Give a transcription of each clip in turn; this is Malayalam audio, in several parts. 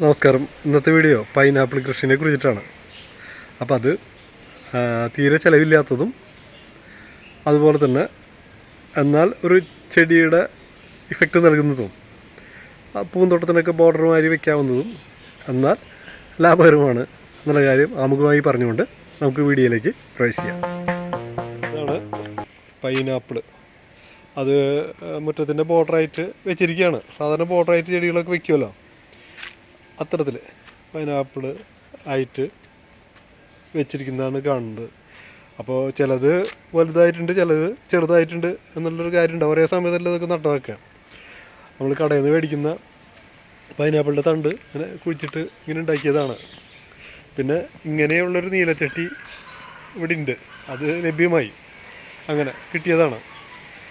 നമസ്കാരം. ഇന്നത്തെ വീഡിയോ പൈനാപ്പിൾ കൃഷിനെ കുറിച്ചിട്ടാണ്. അപ്പോൾ അത് തീരെ ചിലവില്ലാത്തതും അതുപോലെ തന്നെ എന്നാൽ ഒരു ചെടിയുടെ ഇഫക്റ്റ് നൽകുന്നതും പൂന്തോട്ടത്തിനൊക്കെ ബോർഡർ മാതിരി വെക്കാവുന്നതും എന്നാൽ ലാഭകരമാണ് എന്നുള്ള കാര്യം ആമുഖമായി പറഞ്ഞുകൊണ്ട് നമുക്ക് വീഡിയോയിലേക്ക് പ്രവേശിക്കാം. ഇതാണ് പൈനാപ്പിൾ. അത് മുറ്റത്തിന്റെ ബോർഡറായിട്ട് വെച്ചിരിക്കുകയാണ്. സാധാരണ ബോർഡറായിട്ട് ചെടികളൊക്കെ വെക്കുമല്ലോ അത്തരത്തിൽ പൈനാപ്പിൾ ആയിട്ട് വെച്ചിരിക്കുന്നതാണ് കാണുന്നത്. അപ്പോൾ ചിലത് വലുതായിട്ടുണ്ട് ചിലത് ചെറുതായിട്ടുണ്ട് എന്നുള്ളൊരു കാര്യമുണ്ട്. ഒരേ സമയത്തല്ല ഇതൊക്കെ നട്ടതൊക്കെ. നമ്മൾ കടയിൽ നിന്ന് മേടിക്കുന്ന പൈനാപ്പിളിന്റെ തണ്ട് ഇങ്ങനെ കുഴിച്ചിട്ട് ഇങ്ങനെ ഉണ്ടാക്കിയതാണ്. പിന്നെ ഇങ്ങനെയുള്ളൊരു നീലച്ചട്ടി ഇവിടെ ഉണ്ട് അത് ലഭ്യമായി. അങ്ങനെ കിട്ടിയതാണ്.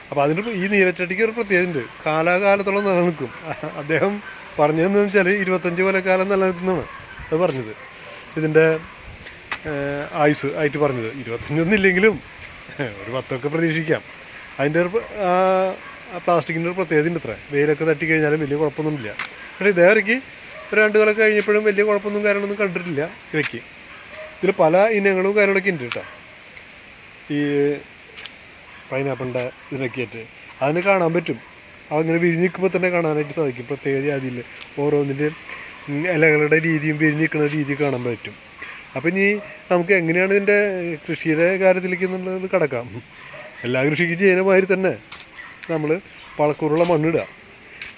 അപ്പോൾ അതിന് ഈ നീലച്ചട്ടിക്ക് ഒരു പ്രത്യേകത ഉണ്ട് കാലാകാലത്തോളം നിലനിൽക്കും. അദ്ദേഹം പറഞ്ഞതെന്ന് വെച്ചാൽ ഇരുപത്തഞ്ച് കൊല്ലക്കാലം നിലനിൽക്കുന്നതാണ്. അത് പറഞ്ഞത്. ഇതിന്റെ ആയുസ് ആയിട്ട് പറഞ്ഞത്. ഇരുപത്തഞ്ചൊന്നും ഇല്ലെങ്കിലും ഒരു പത്തൊക്കെ പ്രതീക്ഷിക്കാം. അതിന്റെ ഒരു പ്ലാസ്റ്റിക്കിന്റെ ഒരു പ്രത്യേകത ഉണ്ട് ഇത്ര. വെയിലൊക്കെ തട്ടി കഴിഞ്ഞാലും വലിയ കുഴപ്പമൊന്നുമില്ല. പക്ഷേ ഇതേവരയ്ക്ക് ഒരു രണ്ട് കൊല്ലം കഴിഞ്ഞപ്പോഴും വലിയ കുഴപ്പമൊന്നും കാര്യങ്ങളൊന്നും കണ്ടിട്ടില്ല ഇവയ്ക്ക്. ഇതിൽ പല ഇനങ്ങളും കാര്യങ്ങളൊക്കെ ഉണ്ട് കേട്ടോ. ഈ പൈനാപ്പിളിന്റെ ഇതിനൊക്കെ ആയിട്ട്. അതിന് കാണാൻ പറ്റും. അങ്ങനെ വിരിഞ്ഞ് നിൽക്കുമ്പോൾ തന്നെ കാണാനായിട്ട് സാധിക്കും. പ്രത്യേക ജാതിയിൽ ഓരോന്നിന്റെ ഇലകളുടെ രീതിയും വിരിഞ്ഞ് നിൽക്കുന്ന രീതി കാണാൻ പറ്റും. അപ്പം ഇനി നമുക്ക് എങ്ങനെയാണ് ഇതിന്റെ കൃഷിയുടെ കാര്യത്തിലേക്ക് എന്നുള്ളത് കിടക്കാം. എല്ലാ കൃഷിക്കും ചെയ്യുന്ന മാതിരി തന്നെ നമ്മൾ പളക്കൂറുള്ള മണ്ണിടുക.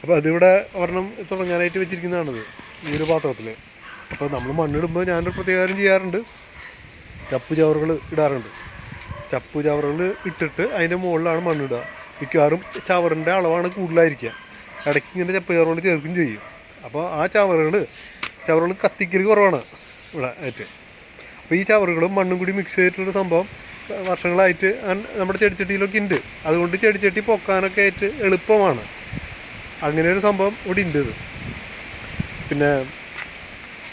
അപ്പോൾ അതിവിടെ ഒരെണ്ണം തുടങ്ങാനായിട്ട് വെച്ചിരിക്കുന്നതാണത് ഈ ഒരു പാത്രത്തിൽ അപ്പോൾ നമ്മൾ മണ്ണിടുമ്പോൾ ഞാനൊരു പ്രത്യേകം ചെയ്യാറുണ്ട്. ചപ്പ് ചവറുകൾ ഇടാറുണ്ട്. ചപ്പ് ചവറുകൾ ഇട്ടിട്ട് അതിന്റെ മുകളിലാണ് മണ്ണിടുക. മിക്കവാറും ചവറിന്റെ അളവാണ് കൂടുതലായിരിക്കുക. ഇടയ്ക്ക് ഇങ്ങനെ ചപ്പ് ചവറുകൾ ചേർക്കും ചെയ്യും. അപ്പോൾ ആ ചവറുകൾ ചവറുകൾ കത്തിക്കൽ കുറവാണ് ഇവിടെ ആയിട്ട്. അപ്പോൾ ഈ ചവറുകളും മണ്ണും കൂടി മിക്സ് ചെയ്തിട്ടുള്ള സംഭവം വർഷങ്ങളായിട്ട് നമ്മുടെ ചെടിച്ചട്ടിയിലൊക്കെ ഉണ്ട്. അതുകൊണ്ട് ചെടിച്ചട്ടി പൊക്കാനൊക്കെ ആയിട്ട് എളുപ്പമാണ്. അങ്ങനെ ഒരു സംഭവം ഇവിടെ ഉണ്ട് ഇത്. പിന്നെ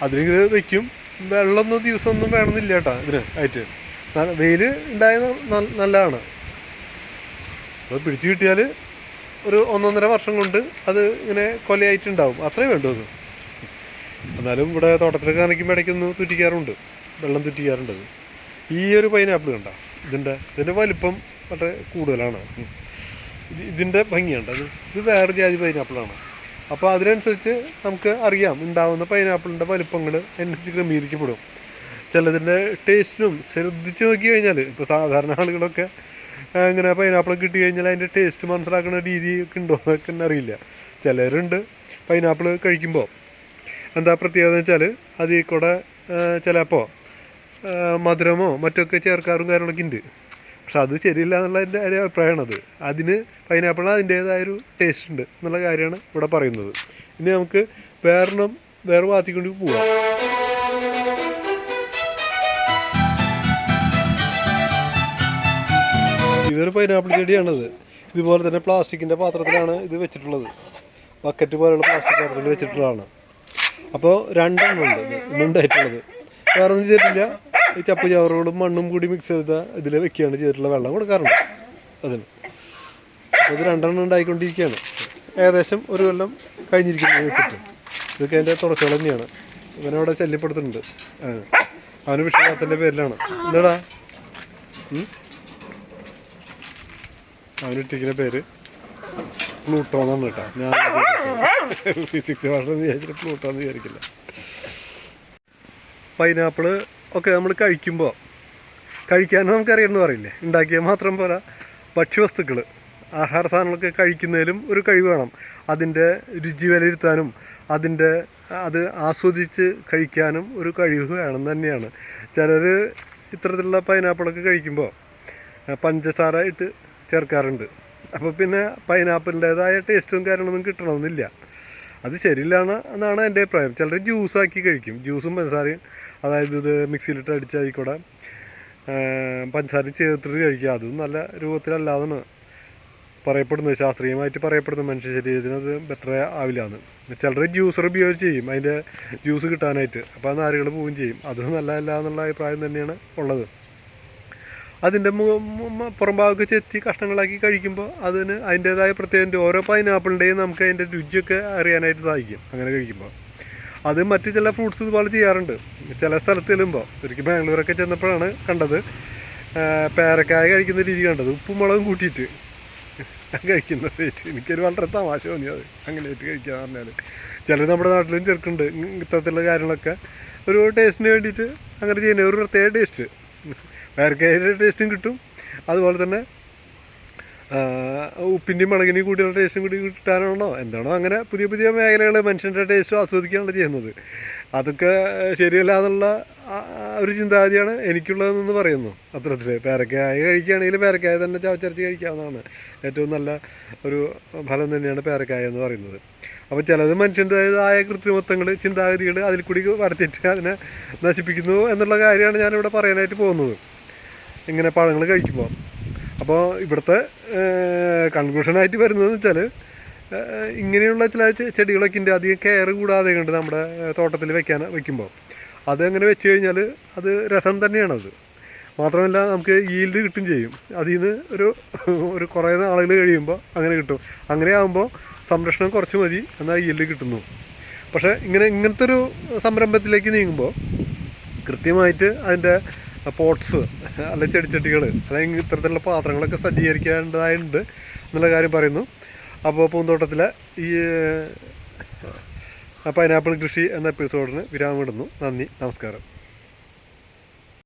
അതിലിങ്ങനെ വയ്ക്കും വെള്ളമൊന്നും ദിവസമൊന്നും വേണമെന്നില്ല കേട്ടോ ഇതിന് ആയിട്ട്. വെയിൽ ഉണ്ടായ നല്ലതാണ്. അത് പിടിച്ചു കിട്ടിയാൽ ഒരു ഒന്നൊന്നര വർഷം കൊണ്ട് അത് ഇങ്ങനെ കൊലയായിട്ടുണ്ടാവും. അത്രേ വേണ്ടു അത്. എന്നാലും ഇവിടെ തോട്ടത്തിലൊക്കെ കാണിക്കുമ്പോൾ ഇടയ്ക്കൊന്ന് തുറ്റിക്കാറുണ്ട്. വെള്ളം തുറ്റിക്കാറുണ്ട് ഈ ഒരു പൈനാപ്പിൾ കണ്ട? ഇതിന്റെ ഇതിന്റെ വലിപ്പം വളരെ കൂടുതലാണ്. ഇതിന്റെ ഭംഗിയുണ്ട്. അത് ഇത് വേറെ ജാതി പൈനാപ്പിളാണ് അപ്പോൾ അതിനനുസരിച്ച് നമുക്ക് അറിയാം. ഉണ്ടാവുന്ന പൈനാപ്പിളിന്റെ വലിപ്പങ്ങൾ അനുസരിച്ച് ക്രമീകരിക്കപ്പെടും. ചിലതിന്റെ ടേസ്റ്റിനും ശ്രദ്ധിച്ച് നോക്കി കഴിഞ്ഞാൽ ഇപ്പോൾ സാധാരണ ആളുകളൊക്കെ ആ, ഇങ്ങനെ പൈനാപ്പിൾ കിട്ടി കഴിഞ്ഞാൽ അതിന്റെ ടേസ്റ്റ് മനസ്സിലാക്കുന്ന രീതി ഒക്കെ ഉണ്ടോ എന്നൊക്കെ അറിയില്ല. ചിലരുണ്ട് പൈനാപ്പിൾ കഴിക്കുമ്പോൾ. എന്താ പ്രത്യേകത വെച്ചാൽ അതിൽ കൂടെ ചിലപ്പോൾ മധുരമോ മറ്റൊക്കെ ചേർക്കാറും കാര്യങ്ങളൊക്കെ ഉണ്ട്. പക്ഷെ അത് ശരിയില്ല എന്നുള്ള എന്റെ ഒരു അഭിപ്രായമാണത് അതിന് പൈനാപ്പിൾ അതിന്റേതായൊരു ടേസ്റ്റ് ഉണ്ട് എന്നുള്ള കാര്യമാണ് ഇവിടെ പറയുന്നത്. ഇനി നമുക്ക് വേറെണ്ണം വേറെ വാത്തിക്കൊണ്ടി പോവാം. പൈനാപ്പിൾ ചെടിയാണത്. ഇതുപോലെ തന്നെ പ്ലാസ്റ്റിക്കിന്റെ പാത്രത്തിലാണ് ഇത് വെച്ചിട്ടുള്ളത്. ബക്കറ്റ് പോലെയുള്ള പ്ലാസ്റ്റിക് പാത്രത്തിൽ വെച്ചിട്ടുള്ളതാണ്. അപ്പോൾ രണ്ടെണ്ണമുണ്ട് ഇത് ഇന്നുണ്ടായിട്ടുള്ളത് വേറെ ഒന്നും ചെയ്തിട്ടില്ല. ഈ ചപ്പ് ചവറുകളും മണ്ണും കൂടി മിക്സ് ചെയ്ത ഇതിൽ വെക്കുകയാണ് ചെയ്തിട്ടുള്ള വെള്ളം കൊടുക്കാറുണ്ട് അതിന്. അപ്പോൾ ഇത് രണ്ടെണ്ണം ഉണ്ടായിക്കൊണ്ടിരിക്കുകയാണ്. ഏകദേശം ഒരു കൊല്ലം കഴിഞ്ഞിരിക്കുന്നത് വെച്ചിട്ട്. ഇതൊക്കെ അതിന്റെ തുടച്ചുകൾ തന്നെയാണ്. ഇവനവിടെ ശല്യപ്പെടുത്തുന്നുണ്ട്. അവന്. അവന് വിഷയത്തിന്റെ പേരിലാണ്. എന്താടാ? അവനിട്ടിരിക്കുന്ന പേര് പ്ലൂട്ടോ എന്നാണ് കേട്ടോ. ഞാൻ ഫിസിക്സ് ഭാഷ വിചാരിച്ചിട്ട് പ്ലൂട്ടോ എന്ന് വിചാരിക്കില്ല. പൈനാപ്പിൾ ഒക്കെ നമ്മൾ കഴിക്കുമ്പോൾ കഴിക്കാൻ നമുക്കറിയാമെന്ന് പറയില്ലേ? ഉണ്ടാക്കിയാൽ മാത്രം പോരാ. ഭക്ഷ്യവസ്തുക്കൾ ആഹാര സാധനങ്ങളൊക്കെ കഴിക്കുന്നതിലും ഒരു കഴിവ് വേണം. അതിന്റെ രുചി വിലയിരുത്താനും അതിന്റെ അത് ആസ്വദിച്ച് കഴിക്കാനും ഒരു കഴിവ് വേണം തന്നെയാണ്. ചിലർ ഇത്തരത്തിലുള്ള പൈനാപ്പിളൊക്കെ കഴിക്കുമ്പോൾ പഞ്ചസാര ഇട്ട് ചേർക്കാറുണ്ട്. അപ്പോൾ പിന്നെ പൈനാപ്പിളിന്റേതായ ടേസ്റ്റും കാര്യങ്ങളൊന്നും കിട്ടണമെന്നില്ല. അത് ശരിയില്ലാണ് എന്നാണ് എന്റെ അഭിപ്രായം. ചിലർ ജ്യൂസാക്കി കഴിക്കും. ജ്യൂസും പഞ്ചസാരയും അതായത് ഇത് മിക്സിയിലിട്ട് അടിച്ചായിക്കൂടെ പഞ്ചസാര ചേർത്തിട്ട് കഴിക്കുക. അതും നല്ല രൂപത്തിലല്ലാതാണ് പറയപ്പെടുന്നത്. ശാസ്ത്രീയമായിട്ട് പറയപ്പെടുന്ന മനുഷ്യ ശരീരത്തിന് അത് ബെറ്റർ ആവില്ല എന്ന്. ചിലർ ജ്യൂസർ ഉപയോഗിച്ച് ചെയ്യും. അതിന്റെ ജ്യൂസ് കിട്ടാനായിട്ട്. അപ്പോൾ നാരുകൾ പോവുകയും ചെയ്യും. അത് നല്ലതല്ല എന്നുള്ള അഭിപ്രായം തന്നെയാണ് ഉള്ളത്. അതിന്റെ പുറംഭാഗമൊക്കെ ചെത്തി കഷ്ണങ്ങളാക്കി കഴിക്കുമ്പോൾ അതിന് അതിന്റേതായ പ്രത്യേകത ഓരോ പൈനാപ്പിളിന്റെയും നമുക്ക് അതിന്റെ രുചിയൊക്കെ അറിയാനായിട്ട് സാധിക്കും അങ്ങനെ കഴിക്കുമ്പോൾ. അത് മറ്റ് ചില ഫ്രൂട്ട്സ് ഇതുപോലെ ചെയ്യാറുണ്ട്. ചില സ്ഥലത്ത് ചെല്ലുമ്പോൾ ഒരിക്കൽ ബാംഗ്ലൂരൊക്കെ ചെന്നപ്പോഴാണ് കണ്ടത്. പേരക്കായ കഴിക്കുന്ന രീതി കണ്ടത്. ഉപ്പും മുളകും കൂട്ടിയിട്ട് കഴിക്കുന്നത് എനിക്കൊരു വളരെ തമാശ തോന്നിയത് അങ്ങനെയായിട്ട് കഴിക്കുക പറഞ്ഞാൽ ചിലർ നമ്മുടെ നാട്ടിലും ചെറുക്കുന്നുണ്ട് ഇത്തരത്തിലുള്ള കാര്യങ്ങളൊക്കെ. ഒരു ടേസ്റ്റിന് വേണ്ടിയിട്ട് അങ്ങനെ ചെയ്യുന്ന ഒരു പ്രത്യേക ടേസ്റ്റ് പേരക്കായുടെ ടേസ്റ്റും കിട്ടും. അതുപോലെ തന്നെ ഉപ്പിന്റെയും മുളകിന്റെയും കൂടിയുള്ള ടേസ്റ്റും കൂടി കിട്ടാനാണോ എന്താണോ അങ്ങനെ പുതിയ പുതിയ മേഖലകൾ മനുഷ്യന്റെ ടേസ്റ്റും ആസ്വദിക്കുകയാണല്ലോ ചെയ്യുന്നത്. അതൊക്കെ ശരിയല്ല എന്നുള്ള ഒരു ചിന്താഗതിയാണ് എനിക്കുള്ളതെന്ന് പറയുന്നു. അത്തരത്തിൽ പേരക്കായ കഴിക്കുകയാണെങ്കിൽ പേരക്കായ തന്നെ ചവച്ചരച്ച് കഴിക്കാവുന്നതാണ്. ഏറ്റവും നല്ല ഒരു ഫലം തന്നെയാണ് പേരക്കായ എന്ന് പറയുന്നത്. അപ്പോൾ ചിലത് മനുഷ്യന്റേതായ കൃത്രിമത്വങ്ങൾ ചിന്താഗതികൾ അതിൽ കൂടി വരത്തിട്ട് അതിനെ നശിപ്പിക്കുന്നു എന്നുള്ള കാര്യമാണ് ഞാനിവിടെ പറയാനായിട്ട് പോകുന്നത്. ഇങ്ങനെ പഴങ്ങൾ കഴിക്കുമ്പോൾ അപ്പോൾ ഇവിടുത്തെ കൺക്ലൂഷനായിട്ട് വരുന്നതെന്ന് വെച്ചാൽ ഇങ്ങനെയുള്ള ചില ചെടികളൊക്കെ ഉണ്ട് അധികം കെയർ കൂടാതെ കണ്ട് നമ്മുടെ തോട്ടത്തിൽ വെക്കാൻ വെക്കുമ്പോൾ അതങ്ങനെ വെച്ച് കഴിഞ്ഞാൽ അത് രസം തന്നെയാണത് മാത്രമല്ല നമുക്ക് ഈൽഡ് കിട്ടും ചെയ്യും. അതിൽ നിന്ന് ഒരു ഒരു കുറേ നാളുകൾ കഴിയുമ്പോൾ അങ്ങനെ കിട്ടും. അങ്ങനെ ആകുമ്പോൾ സംരക്ഷണം കുറച്ച് മതി എന്നാൽ ഈൽഡ് കിട്ടുന്നു. പക്ഷേ ഇങ്ങനെ ഇങ്ങനത്തെ ഒരു സംരംഭത്തിലേക്ക് നീങ്ങുമ്പോൾ കൃത്യമായിട്ട് അതിന്റെ പോട്ട്സ് അല്ലെ ചെടിച്ചട്ടികൾ അല്ലെങ്കിൽ ഇത്തരത്തിലുള്ള പാത്രങ്ങളൊക്കെ സജ്ജീകരിക്കേണ്ടതായിട്ടുണ്ട് എന്നുള്ള കാര്യം പറയുന്നു. അപ്പോൾ പൂന്തോട്ടത്തിലെ ഈ പൈനാപ്പിൾ കൃഷി എന്ന എപ്പിസോഡിന് വിരാമം ഇടുന്നു നന്ദി നമസ്കാരം.